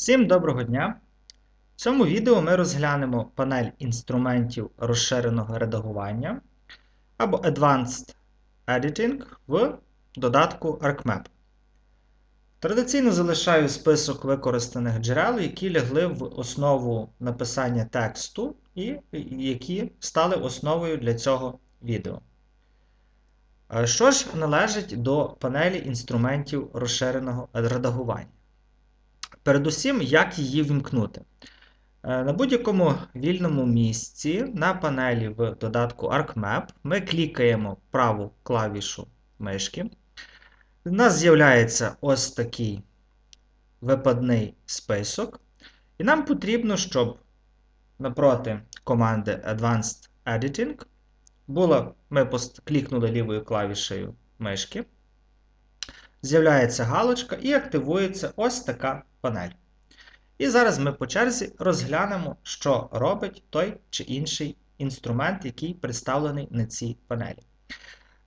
Всім доброго дня! В цьому відео ми розглянемо панель інструментів розширеного редагування або Advanced Editing в додатку ArcMap. Традиційно залишаю список використаних джерел, які лягли в основу написання тексту і які стали основою для цього відео. Е, Що ж належить до панелі інструментів розширеного редагування? Передусім, як її вімкнути. Е, На будь-якому вільному місці на панелі в додатку ArcMap ми клікаємо праву клавішу мишки. У нас з'являється ось такий випадний список. І нам потрібно, щоб напроти команди Advanced Editing було, ми клікнули лівою клавішею мишки. З'являється галочка і активується ось така панель. І зараз ми по черзі розглянемо, що робить той чи інший інструмент, який представлений на цій панелі.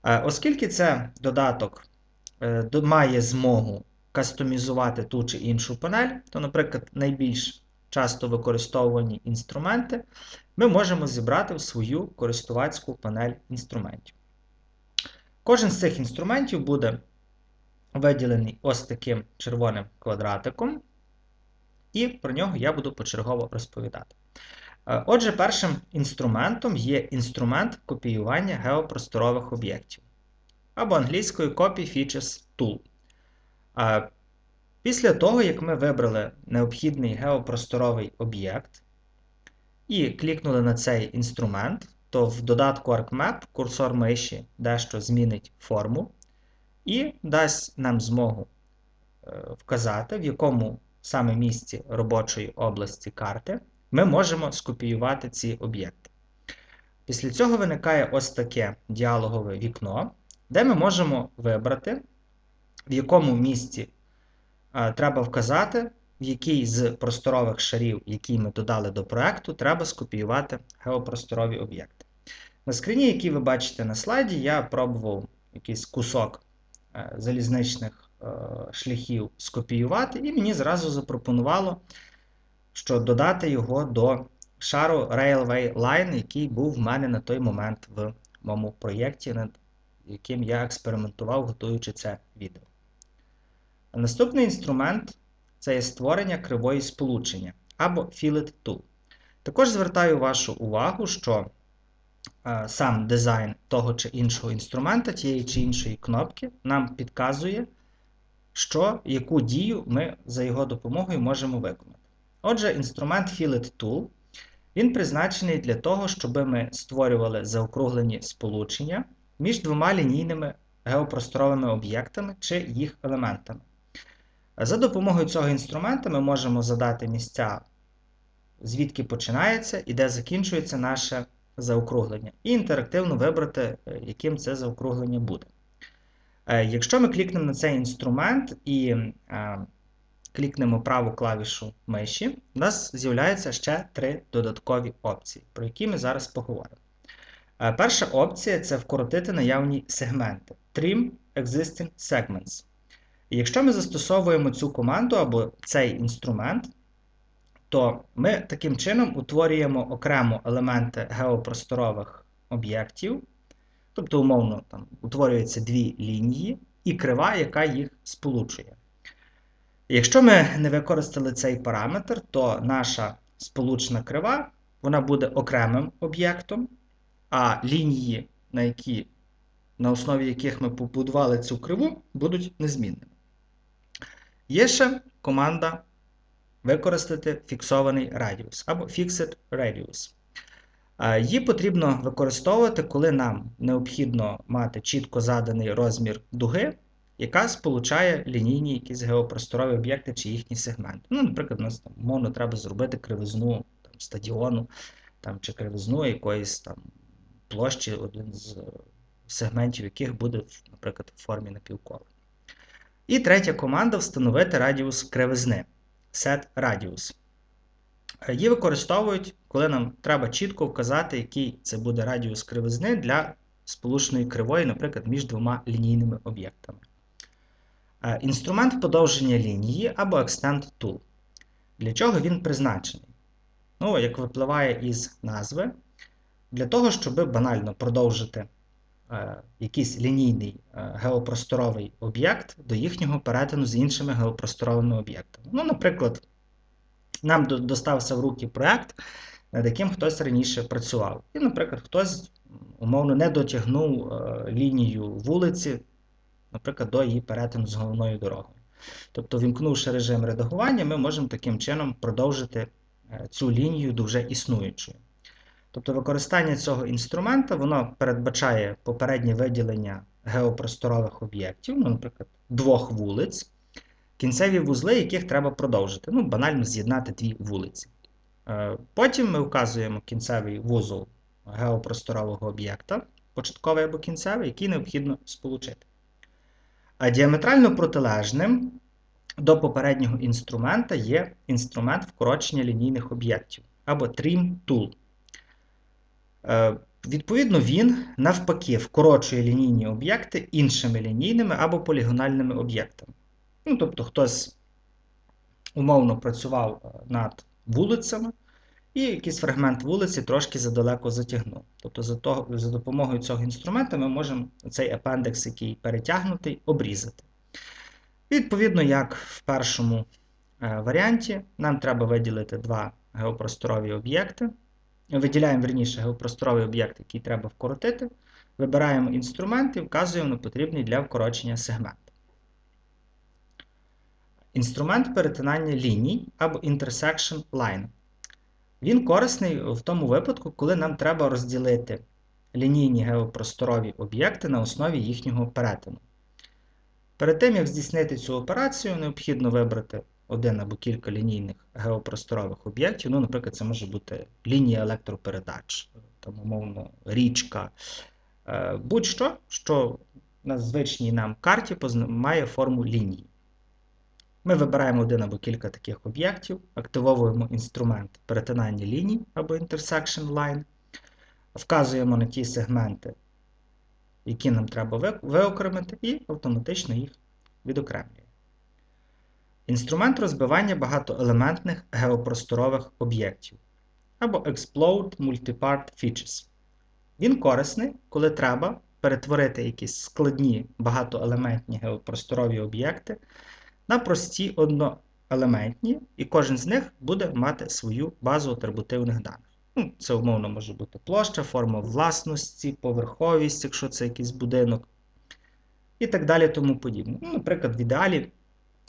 Е, Оскільки це додаток е, має змогу кастомізувати ту чи іншу панель, то, наприклад, найбільш часто використовувані інструменти ми можемо зібрати в свою користувацьку панель інструментів. Кожен з цих інструментів буде виділений ось таким червоним квадратиком, і про нього я буду почергово розповідати. Е, Отже, першим інструментом є інструмент копіювання геопросторових об'єктів, або англійською Copy Features Tool. Е, після того, як ми вибрали необхідний геопросторовий об'єкт і клікнули на цей інструмент, то в додатку ArcMap курсор миші дещо змінить форму і дасть нам змогу е, вказати, в якому саме місці робочої області карти ми можемо скопіювати ці об'єкти. Після цього виникає ось таке діалогове вікно, де ми можемо вибрати, в якому місці е, треба вказати, в який з просторових шарів, які ми додали до проєкту, треба скопіювати геопросторові об'єкти. На скрині, який ви бачите на слайді, я пробував якийсь кусок залізничних е, шляхів скопіювати, і мені зразу запропонувало, що додати його до шару Railway Line, який був в мене на той момент в моєму проєкті, над яким я експериментував, готуючи це відео. Наступний інструмент це є створення кривої сполучення або Fillet Tool. Також звертаю вашу увагу, що е, сам дизайн того чи іншого інструмента, тієї чи іншої кнопки, нам підказує, що, яку дію ми за його допомогою можемо виконати. Отже, інструмент Fillet Tool він призначений для того, щоб ми створювали заокруглені сполучення між двома лінійними геопросторовими об'єктами чи їх елементами. За допомогою цього інструмента ми можемо задати місця, звідки починається і де закінчується наше заокруглення, і інтерактивно вибрати, яким це заокруглення буде. Якщо ми клікнемо на цей інструмент і клікнемо праву клавішу миші, у нас з'являється ще три додаткові опції, про які ми зараз поговоримо. Перша опція це вкоротити наявні сегменти Trim Existing Segments. Якщо ми застосовуємо цю команду або цей інструмент, то ми таким чином утворюємо окремо елементи геопросторових об'єктів, тобто, умовно, там утворюються дві лінії і крива, яка їх сполучує. Якщо ми не використали цей параметр, то наша сполучна крива вона буде окремим об'єктом, а лінії, на які, на основі яких ми побудували цю криву, будуть незмінними. Є ще команда використати фіксований радіус або Fixed Radius. Її потрібно використовувати, коли нам необхідно мати чітко заданий розмір дуги, яка сполучає лінійні якісь геопросторові об'єкти чи їхні сегменти. Ну, Наприклад, у нас там, умовно треба зробити кривизну там, стадіону там, чи кривизну якоїсь там площі, один з сегментів яких буде, наприклад, в формі напівкола. І третя команда встановити радіус кривизни set radius. Її використовують, коли нам треба чітко вказати, який це буде радіус кривизни для сполучної кривої, наприклад, між двома лінійними об'єктами. Інструмент подовження лінії або Extend Tool. Для чого він призначений? Ну, як випливає із назви, для того, щоб банально продовжити е, якийсь лінійний е, геопросторовий об'єкт до їхнього перетину з іншими геопросторовими об'єктами. Ну, наприклад, нам достався в руки проєкт, над яким хтось раніше працював. І, наприклад, хтось умовно не дотягнув е, лінію вулиці, наприклад, до її перетину з головною дорогою. Тобто, вімкнувши режим редагування, ми можемо таким чином продовжити е, цю лінію до вже існуючої. Тобто використання цього інструмента воно передбачає попереднє виділення геопросторових об'єктів, ну, наприклад, двох вулиць, кінцеві вузли, яких треба продовжити. Ну, банально з'єднати дві вулиці. Е, потім ми вказуємо кінцевий вузол геопросторового об'єкта, початковий або кінцевий, який необхідно сполучити. А діаметрально протилежним до попереднього інструмента є інструмент вкорочення лінійних об'єктів або Trim Tool. Е, відповідно, він навпаки вкорочує лінійні об'єкти іншими лінійними або полігональними об'єктами. Ну, Тобто, хтось умовно працював е, над вулицями, і якийсь фрагмент вулиці трошки задалеко затягнув. Тобто, за того, за допомогою цього інструменту ми можемо цей апендекс, який перетягнутий, обрізати. Відповідно, як в першому е, варіанті, нам треба виділити два геопросторові об'єкти. Виділяємо верніше геопросторовий об'єкт, який треба вкоротити. Вибираємо інструмент і вказуємо на потрібний для вкорочення сегмент. Інструмент перетинання ліній або intersection line. Він корисний в тому випадку, коли нам треба розділити лінійні геопросторові об'єкти на основі їхнього перетину. Перед тим, як здійснити цю операцію, необхідно вибрати один або кілька лінійних геопросторових об'єктів. Ну, Наприклад, це може бути лінія електропередач, там, умовно, річка, е, будь-що, що на звичній нам карті має форму лінії. Ми вибираємо один або кілька таких об'єктів, активовуємо інструмент перетинання ліній або Intersection Line, вказуємо на ті сегменти, які нам треба виокремити, і автоматично їх відокремлюємо. Інструмент розбивання багатоелементних геопросторових об'єктів або Explode Multipart Features. Він корисний, коли треба перетворити якісь складні багатоелементні геопросторові об'єкти на прості одноелементні, і кожен з них буде мати свою базу атрибутивних даних. Ну, Це умовно може бути площа, форма власності, поверховість, якщо це якийсь будинок, і так далі тому подібне. Ну, Наприклад, в ідеалі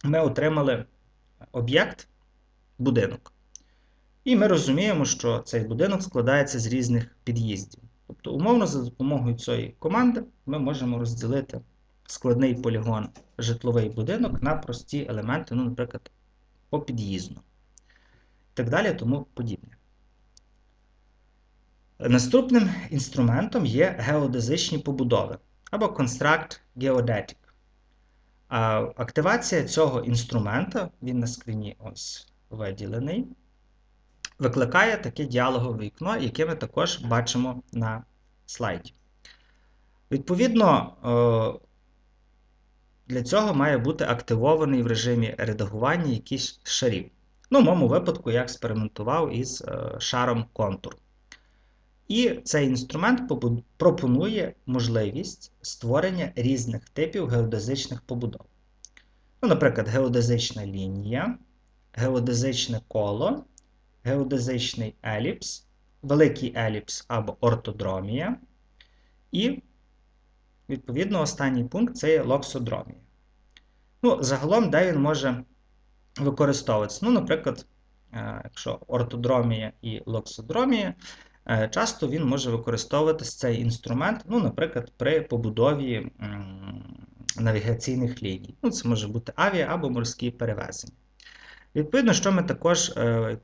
ми отримали об'єкт будинок. І ми розуміємо, що цей будинок складається з різних під'їздів. Тобто, умовно, за допомогою цієї команди ми можемо розділити складний полігон житловий будинок на прості елементи, ну, наприклад, по під'їзду. І так далі, тому подібне. Наступним інструментом є геодезичні побудови або Construct Geodetic. Активація цього інструмента, він на скріні ось виділений, викликає таке діалогове вікно, яке ми також бачимо на слайді. Відповідно, е, для цього має бути активований в режимі редагування якийсь шарів. Ну, в моєму випадку я експериментував із е, шаром контур. І цей інструмент пропонує можливість створення різних типів геодезичних побудов. Ну, Наприклад, геодезична лінія, геодезичне коло, геодезичний еліпс, великий еліпс або ортодромія. І, відповідно, останній пункт це є локсодромія. Ну, Загалом, де він може використовуватися? Ну, Наприклад, е, якщо ортодромія і локсодромія. Е, часто він може використовуватися цей інструмент, ну, наприклад, при побудові навігаційних ліній. Ну, Це може бути авіа або морські перевезення. Відповідно, що ми також е,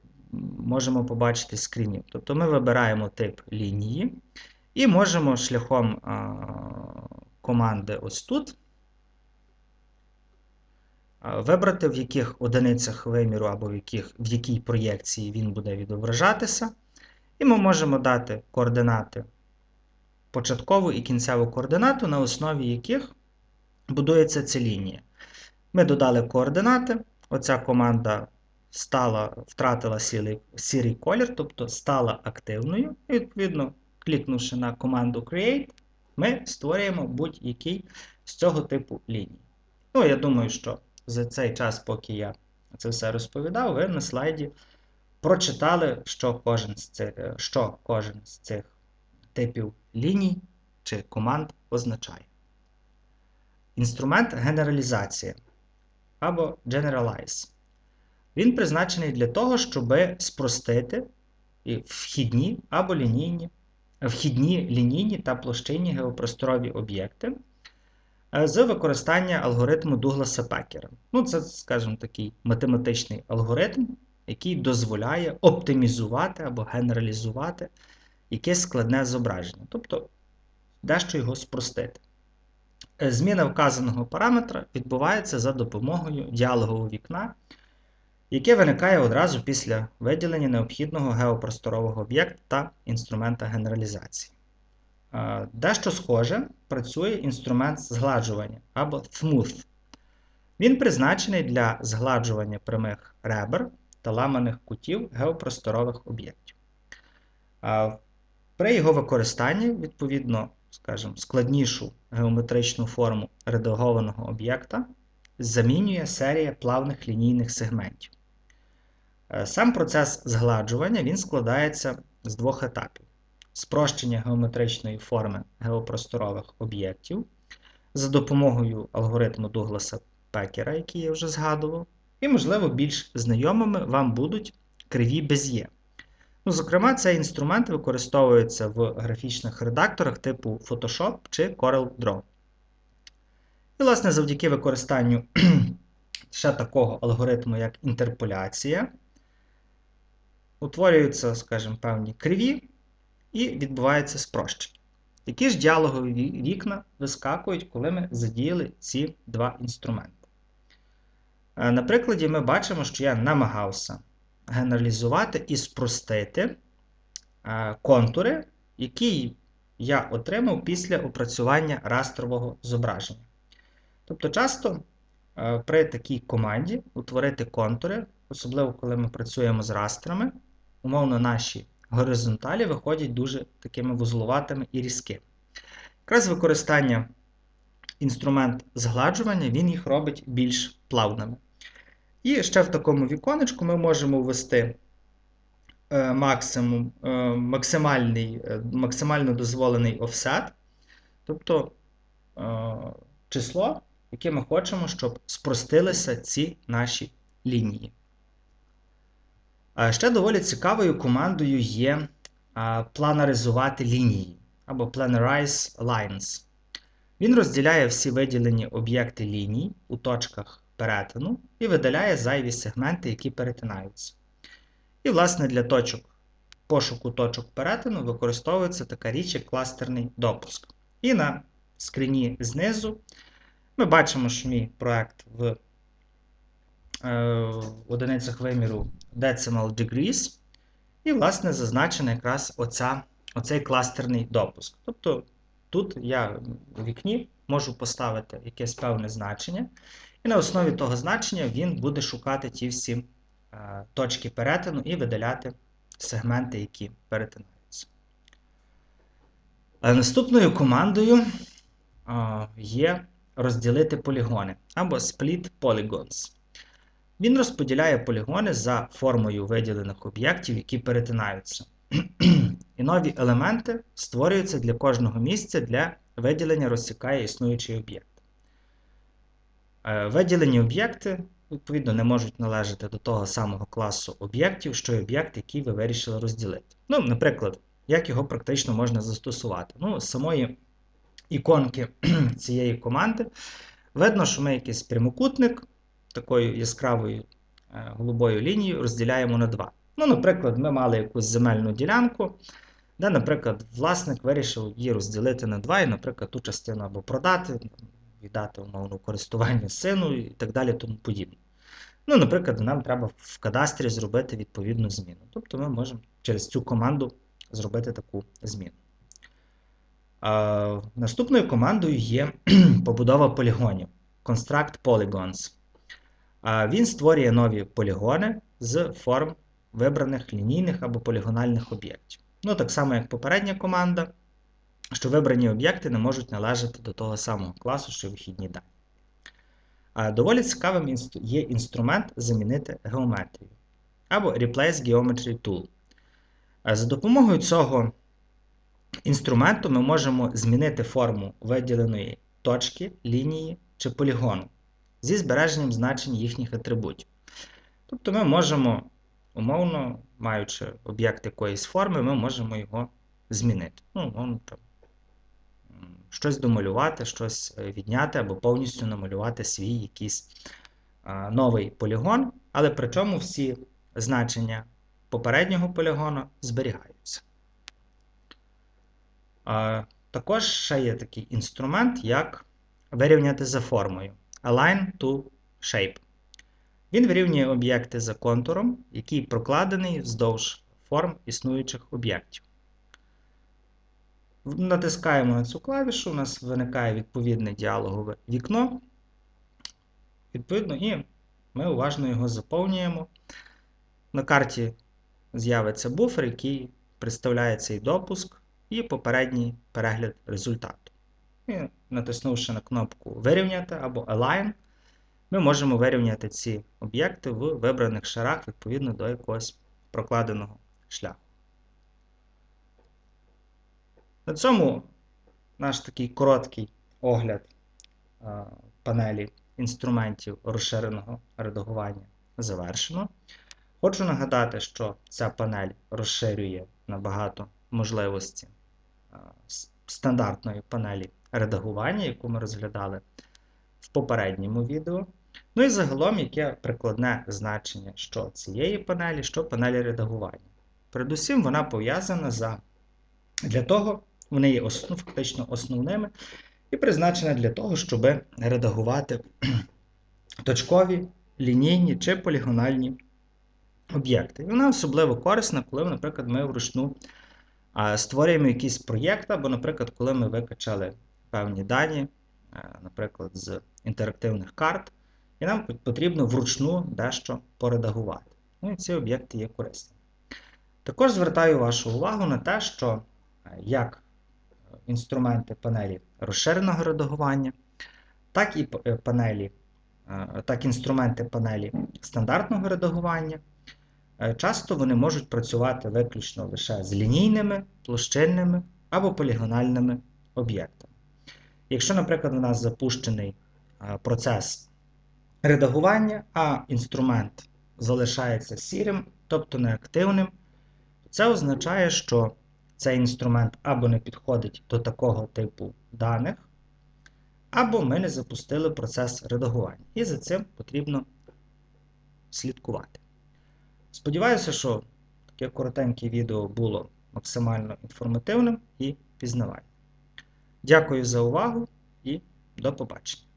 можемо побачити скрінів. Тобто ми вибираємо тип лінії і можемо шляхом е, команди ось тут вибрати, в яких одиницях виміру або в, яких, в якій проєкції він буде відображатися. І ми можемо дати координати початкову і кінцеву координату, на основі яких будується ця лінія. Ми додали координати. Оця команда стала, втратила сірий, сірий колір, тобто стала активною. І відповідно, клікнувши на команду Create, ми створюємо будь-який з цього типу ліній. Ну, я думаю, що за цей час, поки я це все розповідав, ви на слайді прочитали, що кожен з цих, що кожен з цих типів ліній чи команд означає. Інструмент генералізації або Generalize. Він призначений для того, щоб спростити вхідні або лінійні, вхідні лінійні та площинні геопросторові об'єкти е, з використання алгоритму Дугласа Пекера. Ну, Це, скажімо, такий математичний алгоритм, який дозволяє оптимізувати або генералізувати якесь складне зображення, тобто дещо його спростити. Е, зміна вказаного параметра відбувається за допомогою діалогового вікна, яке виникає одразу після виділення необхідного геопросторового об'єкта та інструмента генералізації. Е, дещо схоже працює інструмент згладжування або Smooth. Він призначений для згладжування прямих ребер та ламаних кутів геопросторових об'єктів. При його використанні, відповідно, скажімо, складнішу геометричну форму редагованого об'єкта замінює серія плавних лінійних сегментів. Е, сам процес згладжування він складається з двох етапів: спрощення геометричної форми геопросторових об'єктів за допомогою алгоритму Дугласа Пекера, який я вже згадував, і, можливо, більш знайомими вам будуть криві без'є. Ну, Зокрема, цей інструмент використовується в графічних редакторах типу Photoshop чи CorelDRAW. І, власне, завдяки використанню ще такого алгоритму, як інтерполяція, утворюються, скажімо, певні криві і відбувається спрощення. Які ж діалогові вікна вискакують, коли ми задіяли ці два інструменти? Е, на прикладі ми бачимо, що я намагався генералізувати і спростити е, контури, які я отримав після опрацювання растрового зображення. Тобто, часто е, при такій команді утворити контури, особливо коли ми працюємо з растрами, умовно наші горизонталі виходять дуже такими вузловатими і різкими. Якраз використання інструмент згладжування, він їх робить більш плавними. І ще в такому віконечку ми можемо ввести е, максимум, е, максимальний, е, максимально дозволений офсет, тобто число, яке ми хочемо, щоб спростилися ці наші лінії. Ще доволі цікавою командою є планаризувати лінії або Planarize Lines. Він розділяє всі виділені об'єкти ліній у точках перетину і видаляє зайві сегменти, які перетинаються. І, власне, для точок пошуку точок перетину використовується така річ, як кластерний допуск. І на скріні знизу ми бачимо, що мій проект в е, одиницях виміру Decimal Degrees. І, власне, зазначений якраз оця, оцей кластерний допуск. Тобто тут я в вікні можу поставити якесь певне значення. І на основі того значення він буде шукати ті всі е, точки перетину і видаляти сегменти, які перетинаються. Е, наступною командою е, є розділити полігони або Split Polygons. Він розподіляє полігони за формою виділених об'єктів, які перетинаються. І нові елементи створюються для кожного місця для виділення розсікає існуючий об'єкт. Е, виділені об'єкти, відповідно, не можуть належати до того самого класу об'єктів, що й об'єкт, який ви вирішили розділити. Ну, Наприклад, як його практично можна застосувати? Ну, З самої іконки цієї команди видно, що ми якийсь прямокутник такою яскравою е, голубою лінією розділяємо на два. Ну, Наприклад, ми мали якусь земельну ділянку, де, наприклад, власник вирішив її розділити на два, і, наприклад, ту частину або продати віддати умовно користування сину і так далі тому подібне. Ну, Наприклад, нам треба в кадастрі зробити відповідну зміну. Тобто ми можемо через цю команду зробити таку зміну. А, Наступною командою є побудова полігонів Construct Polygons. А Він створює нові полігони з форм вибраних лінійних або полігональних об'єктів. Ну, так само, як попередня команда, що вибрані об'єкти не можуть належати до того самого класу, що вихідні дані. Доволі цікавим є інструмент замінити геометрію або Replace Geometry Tool. За допомогою цього інструменту ми можемо змінити форму виділеної точки, лінії чи полігону зі збереженням значень їхніх атрибутів. Тобто ми можемо, умовно, маючи об'єкт якоїсь форми, ми можемо його змінити. Ну, умовно, там, щось домалювати, щось е, відняти або повністю намалювати свій якийсь а, новий полігон, але при чому всі значення попереднього полігону зберігаються. А, Також ще є такий інструмент, як вирівняти за формою Align to Shape. Він вирівнює об'єкти за контуром, який прокладений вздовж форм існуючих об'єктів. Натискаємо на цю клавішу, у нас виникає відповідне діалогове вікно. Відповідно, і ми уважно його заповнюємо. На карті з'явиться буфер, який представляє цей допуск і попередній перегляд результату. І натиснувши на кнопку Вирівняти або Align, ми можемо вирівняти ці об'єкти в вибраних шарах відповідно до якогось прокладеного шляху. На цьому наш такий короткий огляд панелі інструментів розширеного редагування завершено. Хочу нагадати, що ця панель розширює набагато можливості стандартної панелі редагування, яку ми розглядали в попередньому відео. Ну і загалом, яке прикладне значення що цієї панелі, що панелі редагування. Передусім, вона пов'язана за, для того, вони є ос- ну, фактично основними, і призначена для того, щоб редагувати точкові, лінійні чи полігональні об'єкти. І вона особливо корисна, коли, наприклад, ми вручну створюємо якийсь проєкт, або, наприклад, коли ми викачали певні дані, е, наприклад, з інтерактивних карт, і нам потрібно вручну дещо поредагувати. Ну і ці об'єкти є корисними. Також звертаю вашу увагу на те, що е, як інструменти панелі розширеного редагування, так і е, панелі, е, так інструменти панелі стандартного редагування. Часто вони можуть працювати виключно лише з лінійними, площинними або полігональними об'єктами. Якщо, наприклад, у нас запущений процес редагування, а інструмент залишається сірим, тобто неактивним, це означає, що цей інструмент або не підходить до такого типу даних, або ми не запустили процес редагування. І за цим потрібно слідкувати. Сподіваюся, що таке коротеньке відео було максимально інформативним і пізнавальним. Дякую за увагу і до побачення!